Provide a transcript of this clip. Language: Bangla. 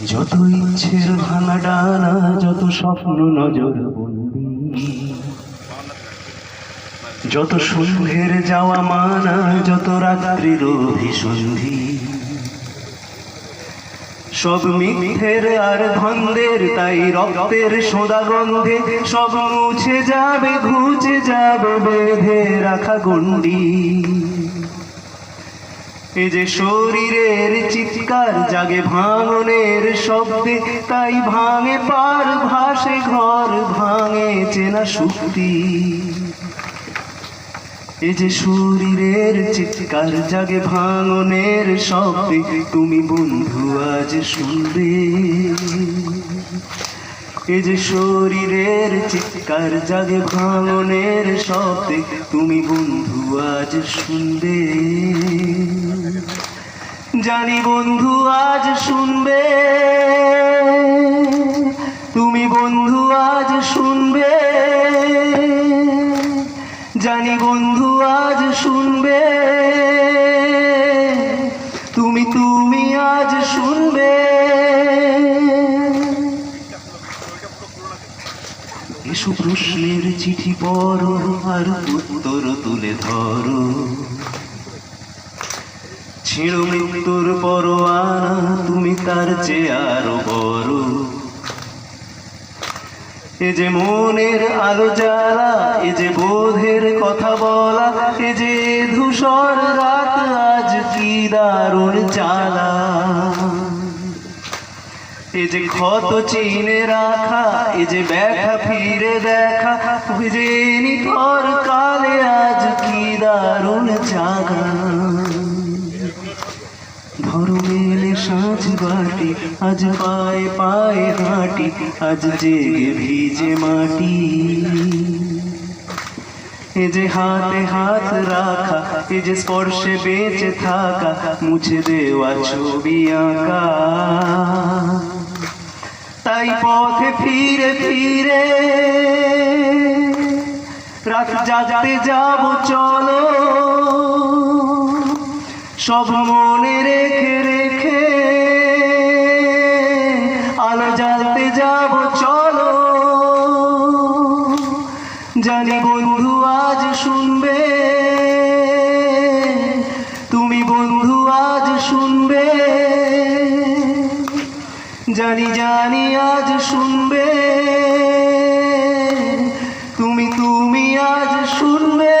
যত ইচ্ছের ভাঙা ডানা, যত স্বপ্ন নজর বন্দি, যত সন্ধ্যের যাওয়া মানা, যত রাত্রির অভিসন্ধি, সব মিথ্যের আর ধন্দের, তাই রক্তের সোদা গন্ধে সব মুছে যাবে, ঘুচে যাবে বেঁধে রাখা গন্ডি এ যে শরীরের চিৎকার জাগে ভাঙনের শব্দে, তাই ভাঙে পার ভাসে ঘর, ভাঙে চেনা শক্তি। এ যে শরীরের চিৎকার জাগে ভাঙনের শব্দে, তুমি বন্ধু আজ শুনবে। এ যে শরীরের চিৎকার জাগে ভাঙনের শব্দে, তুমি বন্ধু আজ শুনবে। জানি বন্ধু, আজ শুনবে। তুমি বন্ধু, আজ শুনবে। জানি বন্ধু, আজ শুনবে। তুমি তুমি আজ শুনবে। এসো প্রশ্নের চিঠি পড়ো, আর উত্তর তুলে ধরো। ছিঁড়ো মৃত্যুর পরোয়ানা তুমি তার চেয়ে আরও বড়। এ যে মনের আলো জ্বালা, এ যে বোধের কথা বলা, এ যে ধূসর রাত আজ কি দারুণ চালা। এ যে ক্ষত চিনে রাখা, এ যে ব্যাখা ফিরে দেখা, ওই যে নিথর কালে আজ কি দারুণ জাগা বাটি আজ পায়ে পায়ে হাঁটি আজ জেগে ভিজে মাটি। এ যে হাতে হাত রাখা, এ যে স্পর্শে বেঁচে থাকা, মুছে দেওয়া ছবি আঁকা। তাই পথে ফিরে ফিরে রাত জাগতে যাব, চলো। সব মনে রেখে রেখে জানি বন্ধু আজ শুনবে। তুমি বন্ধু আজ শুনবে। জানি জানি আজ শুনবে। তুমি তুমি আজ শুনবে।